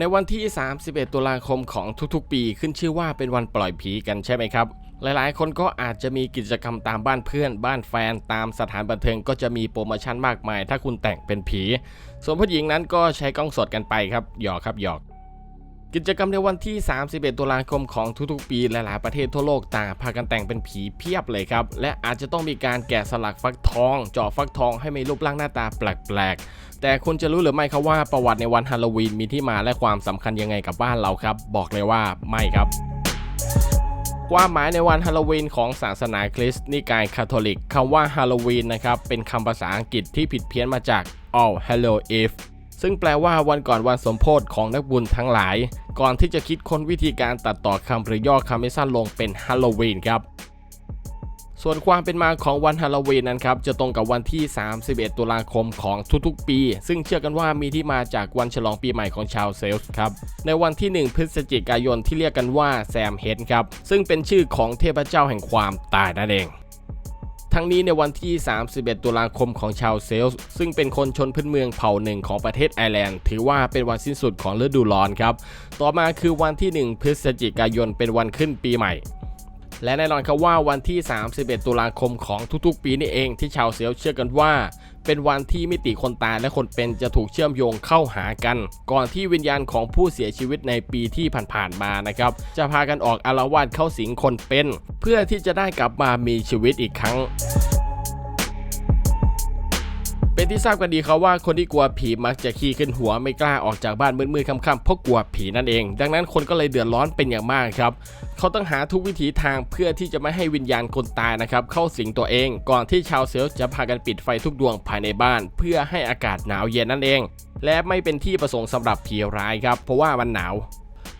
ในวันที่ 31 ตุลาคมของทุกๆ ปีขึ้นชื่อว่าเป็นวันปล่อยผีกันใช่ไหมครับ หลายๆ คนก็อาจจะมีกิจกรรมตามบ้านเพื่อน บ้านแฟน ตามสถานบันเทิงก็จะมีโปรโมชั่นมากมาย ถ้าคุณแต่งเป็นผี ส่วนผู้หญิงนั้นก็ใช้กล้องสดกันไปครับหยอกครับหยอก กิจกรรมในวันที่ 31 ตุลาคมของทุกๆ ปีหลายๆ ประเทศทั่วโลกต่างพากันแต่งเป็นผีเพียบเลยครับ และอาจจะต้องมีการแกะสลักฟักทองเจาะฟักทองให้มีรูปร่างหน้าตาแปลกๆ แต่คุณจะรู้หรือไม่ครับว่าประวัติในวันฮาโลวีนมีที่มาและความสำคัญยังไงกับบ้านเราครับ บอกเลยว่าไม่ครับความหมายในวันฮาโลวีนของศาสนาคริสต์นิกายคาทอลิกคำว่าฮาโลวีนนะครับเป็นคำภาษาอังกฤษที่ผิดเพี้ยนมาจาก All Hallow Eve ซึ่งแปลว่าวันก่อนวันสมโพธิของนักบุญทั้งหลาย ก่อนที่จะคิดค้นวิธีการตัดต่อคำหรือย่อคำให้สั้นลงเป็นฮาโลวีนครับส่วนความเป็นมาของวันฮาโลวีนนั้นครับจะตรงกับวันที่ 31 ตุลาคมของทุกๆ ปี ซึ่งเชื่อกันว่ามีที่มาจากวันฉลองปีใหม่ของชาวเซลส์ครับ ในวันที่ 1 พฤศจิกายนที่เรียกกันว่าแซมเฮดครับ ซึ่งเป็นชื่อของเทพเจ้าแห่งความตายนั่นเอง ทั้งนี้ในวันที่ 31 ตุลาคมของชาวเซลส์ซึ่งเป็นคนชนพื้นเมืองเผ่าหนึ่งของประเทศไอร์แลนด์ ถือว่าเป็นวันสิ้นสุดของฤดูร้อนครับ ต่อมาคือวันที่ 1 พฤศจิกายนเป็นวันขึ้นปีใหม่และแน่นอนครับว่าวันที่ 31 ตุลาคมของทุกๆ ปีนี่เองที่ชาวเซลเชื่อกันว่า เป็นวันที่มิติคนตายและคนเป็นจะถูกเชื่อมโยงเข้าหากัน ก่อนที่วิญญาณของผู้เสียชีวิตในปีที่ผ่านๆมานะครับ จะพากันออกอารวาสเข้าสิงคนเป็น เพื่อที่จะได้กลับมามีชีวิตอีกครั้ง เป็นที่ทราบกันดีครับว่าคนที่กลัวผีมักจะขี้ขึ้นหัวไม่กล้าออกจากบ้านมืดๆค่ำๆเพราะกลัวผีนั่นเอง ดังนั้นคนก็เลยเดือดร้อนเป็นอย่างมากครับ เขาต้องหาทุกวิถีทางเพื่อที่จะไม่ให้วิญญาณคนตายนะครับเข้าสิงตัวเอง ก่อนที่ชาวเซลล์จะพากันปิดไฟทุกดวงภายในบ้าน เพื่อให้อากาศหนาวเย็นนั่นเอง และไม่เป็นที่ประสงค์สำหรับผีร้ายครับ เพราะว่ามันหนาว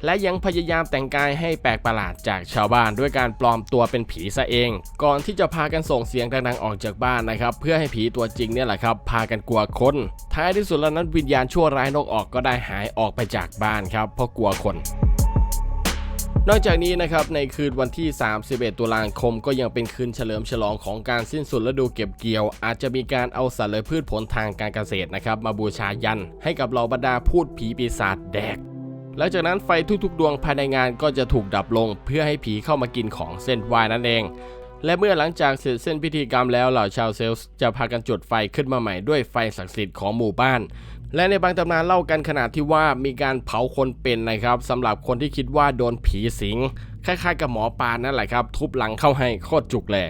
และยังพยายามแต่งกายให้แปลกประหลาดจากชาวบ้านด้วยการปลอมตัวเป็นผีซะเอง ก่อนที่จะพากันส่งเสียงดังๆออกจากบ้านนะครับ เพื่อให้ผีตัวจริงเนี่ยแหละครับ พากันกลัวคน ท้ายที่สุดแล้วนั้นวิญญาณชั่วร้ายนกออกก็ได้หายออกไปจากบ้านครับเพราะกลัวคนนอกจากนี้นะครับในคืนวันที่ 31 ตุลาคม ก็ยังเป็นคืนเฉลิมฉลองของการสิ้นสุดฤดูเก็บเกี่ยว อาจจะมีการเอาสัตว์และพืชผลทางการเกษตรนะครับมาบูชายัน ให้กับเหล่าบรรดาพูดผีปีศาจแดก หลังจากนั้นไฟทุกๆ ดวงภายในงานก็จะถูกดับลง เพื่อให้ผีเข้ามากินของเส้นไหว้นั่นเอง และเมื่อหลังจากเสร็จเส้นพิธีกรรมแล้วเหล่าชาวเซลส์จะพากันจุดไฟขึ้นมาใหม่ด้วยไฟศักดิ์สิทธิ์ของหมู่บ้าน และในบางตำนานเล่ากันขนาดที่ว่ามีการเผาคนเป็นนะครับสำหรับคนที่คิดว่าโดนผีสิงคล้ายๆ กับหมอปานนั่นแหละครับ ทุบหลังเข้าให้โคตรจุกเลย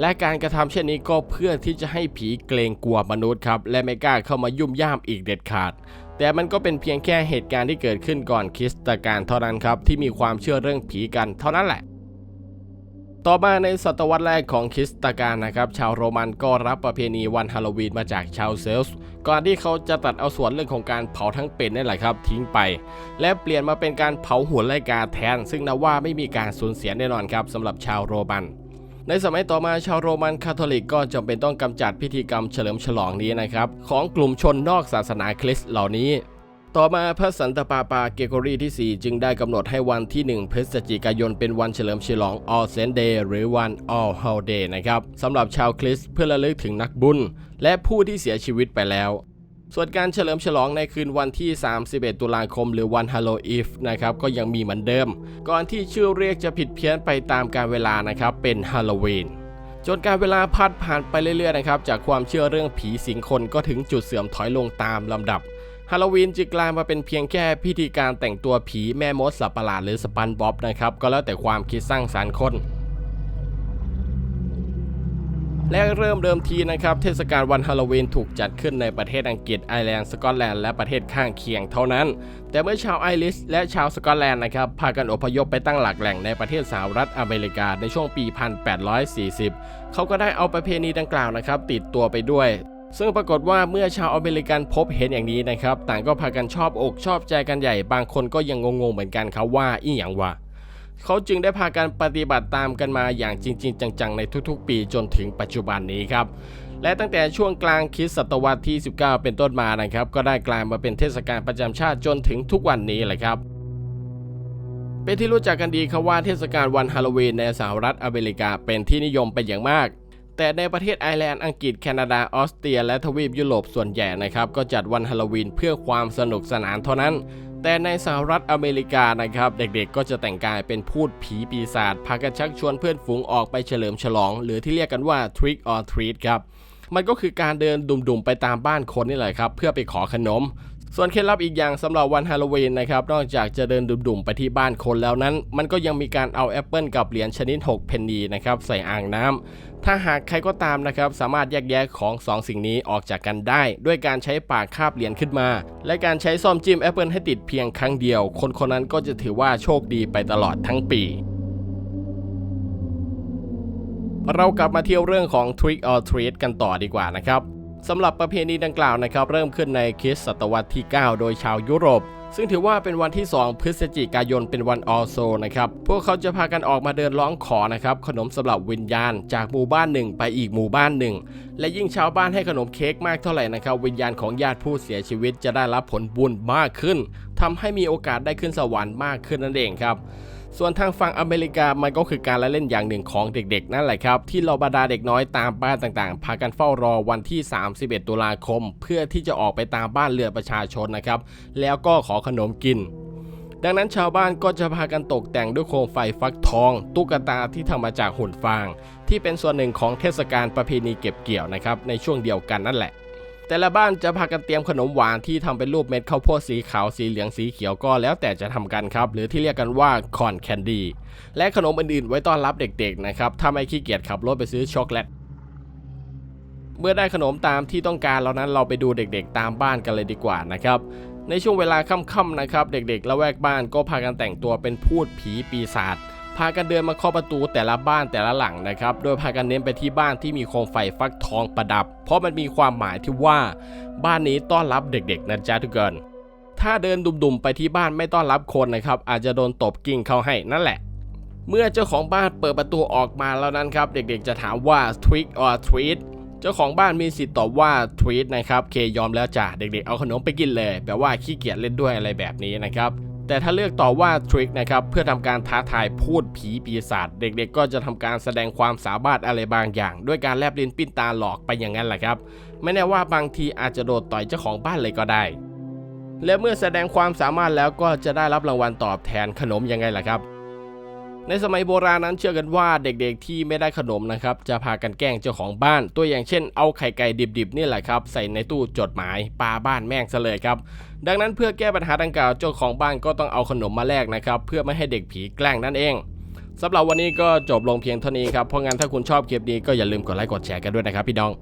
และการกระทำเช่นนี้ก็เพื่อที่จะให้ผีเกรงกลัวมนุษย์ครับ และไม่กล้าเข้ามายุ่มย่ามอีกเด็ดขาด แต่มันก็เป็นเพียงแค่เหตุการณ์ที่เกิดขึ้นก่อนคริสตกาลเท่านั้นครับที่มีความเชื่อเรื่องผีกันเท่านั้นแหละ ต่อมาในศตวรรษแรกของคริสตกาลนะครับ ชาวโรมันก็รับประเพณีวันฮาโลวีนมาจากชาวเซลส์ก่อนที่เขาจะตัดเอาส่วนเรื่องของการเผาทั้งเป็นนี่แหละครับ ทิ้งไป และเปลี่ยนมาเป็นการเผาหัวไลกาแทน ซึ่งนับว่าไม่มีการสูญเสียแน่นอนครับสำหรับชาวโรมัน ในสมัยต่อมาชาวโรมันคาทอลิกก็จำเป็นต้องกำจัดพิธีกรรมเฉลิมฉลองนี้นะครับ ของกลุ่มชนนอกศาสนาคริสต์เหล่านี้ ต่อมาพระสันตะปาปาเกโกรีที่ 4 จึงได้กำหนดให้วันที่ 1 พฤศจิกายนเป็นวันเฉลิมฉลอง All Saints Day หรือวัน All Hall Day นะครับสำหรับชาวคริสต์เพื่อระลึกถึงนักบุญ และผู้ที่เสียชีวิตไปแล้ว ส่วนการเฉลิมฉลองในคืนวันที่ 31 ตุลาคม หรือวันฮาโลอีฟนะครับก็ยังมีเหมือนเดิม ก่อนที่ชื่อเรียกจะผิดเพี้ยนไปตามการเวลานะครับเป็นฮาโลวีนจนการเวลาพัดผ่านไปเรื่อยๆนะครับจากความเชื่อเรื่องผีสิงคนก็ถึงจุดเสื่อมถอยลงตามลำดับฮาโลวีนจึงกลายมาเป็นเพียงแค่พิธีการแต่งตัวผีแม่มดสับประหลาดหรือสปันบ๊อบนะครับก็แล้วแต่ความคิดสร้างสรรค์คน และเริ่มเดิมทีนะครับเทศกาลวันฮาโลวีนถูกจัดขึ้นในประเทศอังกฤษไอร์แลนด์สกอตแลนด์และประเทศข้างเคียงเท่านั้น แต่เมื่อชาวไอริชและชาวสกอตแลนด์นะครับพากันอพยพไปตั้งหลักแหล่งในประเทศสหรัฐอเมริกาในช่วงปี 1840 เขาก็ได้เอาประเพณีดังกล่าวนะครับติดตัวไปด้วยซึ่งปรากฏว่าเมื่อชาวอเมริกันพบเห็นอย่างนี้นะครับ ต่างก็พากันชอบอกชอบใจกันใหญ่ บางคนก็ยังงงๆเหมือนกันครับว่าอีหยังวะ เขาจึงได้พากันปฏิบัติตามกันมาอย่างจริง ๆ จังๆ ในทุกๆ ปีจนถึงปัจจุบันนี้ครับและตั้งแต่ช่วงกลางคริสศตวรรษที่ 19 เป็นต้นมานะครับ ก็ได้กลายมาเป็นเทศกาลประจำชาติจนถึงทุกวันนี้แหละครับ เป็นที่รู้จักกันดีครับว่าเทศกาลวันฮาโลวีนในสหรัฐอเมริกาเป็นที่นิยมเป็นอย่างมาก แต่ในประเทศไอร์แลนด์อังกฤษแคนาดาออสเตรีย และทวีปยุโรปส่วนใหญ่นะครับ ก็จัดวันฮาโลวีนเพื่อความสนุกสนานเท่านั้น แต่ในสหรัฐอเมริกานะครับ เด็กๆก็จะแต่งกายเป็นพูดผีปีศาจพากันชักชวนเพื่อนฝูงออกไปเฉลิมฉลอง หรือที่เรียกกันว่า trick or treat ครับมันก็คือการเดินดุ่มๆไปตามบ้านคนนี่แหละครับ เพื่อไปขอขนม ส่วนเคล็ดลับอีกอย่างสำหรับวันฮาโลวีนนะครับ นอกจากจะเดินดุ่มๆไปที่บ้านคนแล้วนั้น มันก็ยังมีการเอาแอปเปิลกับเหรียญชนิด 6 เพนนีนะครับ ใส่อ่างน้ำถ้าหากใครก็ตามนะครับ สามารถแยกแยะของ 2 สิ่งนี้ออกจากกันได้ ด้วยการใช้ปากคาบเหรียญขึ้นมา และการใช้ซ่อมจิ้มแอปเปิลให้ติดเพียงครั้งเดียว คนคนนั้นก็จะถือว่าโชคดีไปตลอดทั้งปีเรากลับมาเที่ยวเรื่องของ Trick or Treat กันต่อดีกว่านะครับ สำหรับประเพณีดังกล่าวนะครับ เริ่มขึ้นในคริสตศตวรรษที่ 9 โดยชาวยุโรป ซึ่งถือว่าเป็นวันที่ 2 พฤศจิกายนเป็นวันออโซนะครับ พวกเขาจะพากันออกมาเดินร้องขอนะครับขนมสำหรับวิญญาณ จากหมู่บ้านหนึ่งไปอีกหมู่บ้านหนึ่ง และยิ่งชาวบ้านให้ขนมเค้กมากเท่าไหร่นะครับ วิญญาณของญาติผู้เสียชีวิตจะได้รับผลบุญมากขึ้นทำให้มีโอกาสได้ขึ้นสวรรค์มากขึ้นนั่นเองครับ ส่วนทางฝั่งอเมริกามันก็คือการละเล่นอย่างหนึ่งของเด็กๆ นั่นแหละครับ ที่เราบรรดาเด็กน้อยตามบ้านต่างๆ พากันเฝ้ารอวันที่ 31 ตุลาคม เพื่อที่จะออกไปตามบ้านเรือนประชาชนนะครับ แล้วก็ขอขนมกินดังนั้นชาวบ้านก็จะพากันตกแต่งด้วยโคมไฟฟักทอง ตุ๊กตาที่ทำมาจากหุ่นฟาง ที่เป็นส่วนหนึ่งของเทศกาลประเพณีเก็บเกี่ยวนะครับในช่วงเดียวกันนั่นแหละ แต่ละบ้านจะพากันเตรียมขนมหวานที่ทำเป็นรูปเม็ดข้าวโพดสีขาวสีเหลืองสีเขียวก็แล้วแต่จะทำกันครับ หรือที่เรียกกันว่าคอนแคนดี้และขนมอื่นๆ ไว้ต้อนรับเด็กๆนะครับถ้าไม่ขี้เกียจขับรถไปซื้อช็อกโกแลตเมื่อได้ขนมตามที่ต้องการแล้วนั้นเราไปดูเด็กๆ ตามบ้านกันเลยดีกว่านะครับในช่วงเวลาค่ำๆนะครับ เด็กๆละแวกบ้านก็พากันแต่งตัวเป็นพูดผีปีศาจ พากันเดินมาเคาะประตูแต่ละบ้านแต่ละหลังนะครับ โดยพากันเน้นไปที่บ้านที่มีโคมไฟฟักทองประดับ เพราะมันมีความหมายที่ว่าบ้านนี้ต้อนรับเด็กๆนะจ๊ะทุกคนถ้าเดินดุ่มๆไปที่บ้านไม่ต้อนรับคนนะครับ อาจจะโดนตบกิ่งเข้าให้นั่นแหละ เมื่อเจ้าของบ้านเปิดประตูออกมาแล้วนั้นครับ เด็กๆจะถามว่า trick or treat เจ้าของบ้านมีสิทธิ์ตอบว่า treat นะครับเคยอมแล้วจ้ะเด็กๆเอาขนมไปกินเลยแปลว่าขี้เกียจเล่นด้วยอะไรแบบนี้นะครับ แต่ถ้าเลือกตอบว่าทริคนะครับเพื่อทำการท้าทายพูดผีปีศาจเด็กๆ ก็จะทำการแสดงความสามารถอะไรบางอย่าง ด้วยการแลบลิ้นปิ้นตาหลอกไปอย่างนั้นแหละครับ ไม่แน่ว่าบางทีอาจจะโดนต่อยเจ้าของบ้านเลยก็ได้ และเมื่อแสดงความสามารถแล้วก็จะได้รับรางวัลตอบแทนขนมยังไงล่ะครับ ในสมัยโบราณนั้นเชื่อกันว่าเด็กๆที่ไม่ได้ขนมนะครับจะพากันแกล้งเจ้าของบ้าน ตัวอย่างเช่นเอาไข่ไก่ดิบๆนี่แหละครับใส่ในตู้จดหมายปาบ้านแม่งซะเลยครับดังนั้นเพื่อแก้ปัญหาดังกล่าวเจ้าของบ้านก็ต้องเอาขนมมาแลกนะครับเพื่อไม่ให้เด็กผีแกล้งนั่นเองสำหรับวันนี้ก็จบลงเพียงเท่านี้ครับเพราะงั้นถ้าคุณชอบคลิปนี้ก็อย่าลืมกดไลค์กดแชร์กันด้วยนะครับพี่น้อง